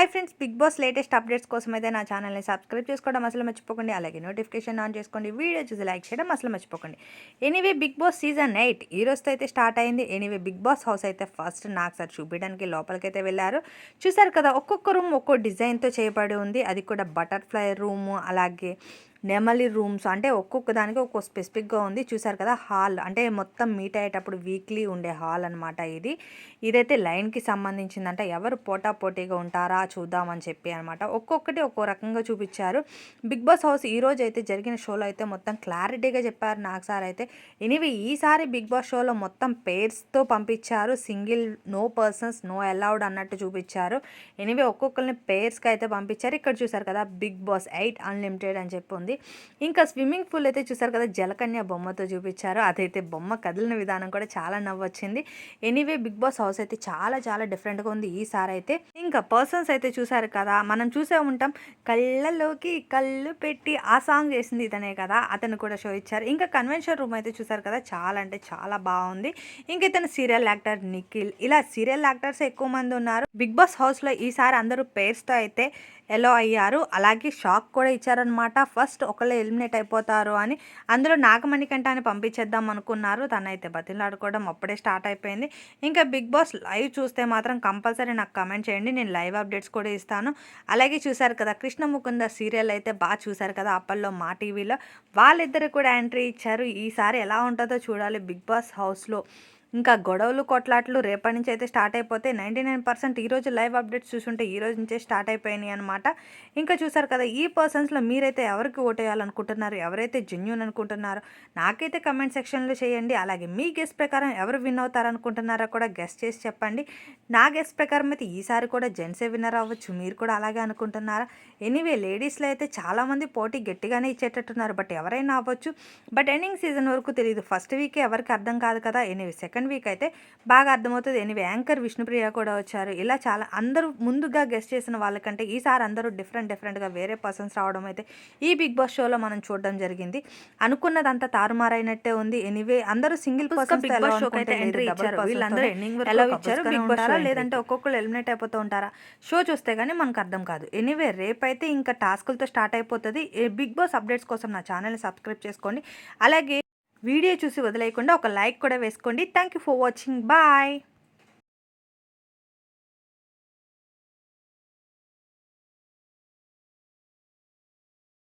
Hi friends Bigg Boss latest updates కోసం అయితే నా ఛానల్ని సబ్స్క్రైబ్ చేసుకోవడం అసలు మర్చిపోకండి. అలాగే నోటిఫికేషన్ ఆన్ చేసుకోండి. వీడియో చూసి లైక్ చేయడం అసలు మర్చిపోకండి. Anyway Bigg Boss season eight ఈ రోజుతో అయితే స్టార్ట్ అయింది. ఎనీవే బిగ్ బాస్ హౌస్ అయితే ఫస్ట్ నాకు సార్ చూపించడానికి లోపలికైతే వెళ్ళారు. చూసారు కదా ఒక్కొక్క రూమ్ ఒక్కో డిజైన్తో చేయబడి ఉంది. అది కూడా బటర్ఫ్లై రూమ్ అలాగే నెమలి రూమ్స్ అంటే ఒక్కొక్క దానికి ఒక్కొక్క స్పెసిఫిక్గా ఉంది. చూసారు కదా హాల్. అంటే మొత్తం మీట్ అయ్యేటప్పుడు వీక్లీ ఉండే హాల్ అనమాట ఇది. ఇదైతే లైన్కి సంబంధించిందంట. ఎవరు పోటా పోటీగా ఉంటారా చూద్దామని చెప్పి అనమాట ఒక్కొక్కటి ఒక్కో రకంగా చూపించారు. బిగ్ బాస్ హౌస్ ఈ రోజు అయితే జరిగిన షోలో అయితే మొత్తం క్లారిటీగా చెప్పారు నాకు సార్ అయితే. ఎనివే ఈసారి బిగ్ బాస్ షోలో మొత్తం పేర్స్తో పంపించారు. Single no persons no allowed అన్నట్టు చూపించారు. ఎనివే ఒక్కొక్కరిని పేర్స్కి అయితే పంపించారు. ఇక్కడ చూసారు కదా బిగ్ బాస్ ఎయిట్ అన్లిమిటెడ్ అని చెప్పి ఉంది. ఇంకా స్విమ్మింగ్ పూల్ అయితే చూసారు కదా జలకన్య బొమ్మతో చూపించారు. అదైతే బొమ్మ కదిలిన విధానం కూడా చాలా నవ్వొచ్చింది. ఎనీవే బిగ్ బాస్ హౌస్ అయితే చాలా చాలా డిఫరెంట్గా ఉంది ఈసారి అయితే. ఇంకా పర్సన్స్ అయితే చూసారు కదా మనం చూసే ఉంటాం. కళ్ళలోకి కళ్ళు పెట్టి ఆ సాంగ్ చేసింది ఇతనే కదా అతను కూడా షో ఇచ్చారు. ఇంకా కన్వెన్షన్ రూమ్ అయితే చూసారు కదా చాలా అంటే చాలా బాగుంది. ఇంకా ఇతను సీరియల్ యాక్టర్ నిఖిల్. ఇలా సీరియల్ యాక్టర్స్ ఎక్కువ మంది ఉన్నారు. బిగ్ బాస్ హౌస్లో ఈసారి అందరూ పేర్స్తో అయితే ఎలో అయ్యారు. అలాగే షాక్ కూడా ఇచ్చారనమాట ఫస్ట్ ఒకళ్ళు ఎలిమినేట్ అయిపోతారు అని అందులో నాగమణి కంటాన్ని పంపించేద్దాం అనుకున్నారు. తనైతే బతిలాడుకోవడం అప్పుడే స్టార్ట్ అయిపోయింది. ఇంకా బిగ్ బాస్ లైవ్ చూస్తే మాత్రం కంపల్సరీ నాకు కమెంట్ చేయండి. నేను లైవ్ అప్డేట్స్ కూడా ఇస్తాను. అలాగే చూశారు కదా కృష్ణ ముకుంద సీరియల్ అయితే బాగా చూశారు కదా అప్పల్లో మా టీవీలో. వాళ్ళిద్దరు కూడా ఎంట్రీ ఇచ్చారు. ఈసారి ఎలా ఉంటుందో చూడాలి బిగ్ బాస్ హౌస్లో. ఇంకా గొడవలు కొట్లాట్లు రేపటి నుంచి అయితే స్టార్ట్ అయిపోతే నైంటీ నైన్ పర్సెంట్ ఈరోజు లైవ్ అప్డేట్స్ చూసుంటే ఈ రోజు నుంచే స్టార్ట్ అయిపోయినాయి అనమాట ఇంకా చూసారు కదా ఈ పర్సన్స్లో మీరైతే ఎవరికి ఓటేయాలనుకుంటున్నారు ఎవరైతే జెన్యున్ అనుకుంటున్నారో నాకైతే కమెంట్ సెక్షన్లో చేయండి. అలాగే మీ గెస్ట్ ప్రకారం ఎవరు విన్ అవుతారనుకుంటున్నారో కూడా గెస్ట్ చేసి చెప్పండి. నా గెస్ట్ ప్రకారం అయితే ఈసారి కూడా జెంట్సే విన్నర్ అవ్వచ్చు మీరు కూడా అలాగే అనుకుంటున్నారా? ఎనీవే లేడీస్లో అయితే చాలామంది పోటీ గట్టిగానే ఇచ్చేటట్టున్నారు బట్ ఎవరైనా అవ్వచ్చు. బట్ ఎండింగ్ సీజన్ వరకు తెలియదు ఫస్ట్ వీకే ఎవరికి అర్థం కాదు కదా. ఎనీవే సెకండ్ వీక్ అయితే బాగా అర్థమవుతుంది. ఎనీవే యాంకర్ విష్ణుప్రియ కూడా వచ్చారు. ఇలా చాలా అందరూ ముందుగా గెస్ట్ చేసిన వాళ్ళకంటే ఈసారి అందరూ డిఫరెంట్ డిఫరెంట్గా వేరే పర్సన్స్ రావడం అయితే ఈ బిగ్ బాస్ షోలో మనం చూడడం జరిగింది. అనుకున్నదంతా తారుమారైనట్టే ఉంది. ఎనీవే అందరూ సింగిల్ పర్సన్ బిగ్ బాస్ షోకి అయితే ఎంట్రీ ఇచ్చారు. వీళ్ళందరూ ఎండింగ్ ఎలా ఇచ్చారు? బిగ్ బాస్ లేదంటే ఒక్కొక్కరు ఎలిమినేట్ అయిపోతూ ఉంటారా? షో చూస్తే కానీ మనకు అర్థం కాదు. ఎనీవే రేపైతే ఇంకా టాస్కులతో స్టార్ట్ అయిపోతుంది. బిగ్ బాస్ అప్డేట్స్ కోసం నా ఛానల్ని సబ్స్క్రైబ్ చేసుకోండి. అలాగే వీడియో చూసి వదిలేయకుండా ఒక లైక్ కూడా వేసుకోండి. Thank you for watching bye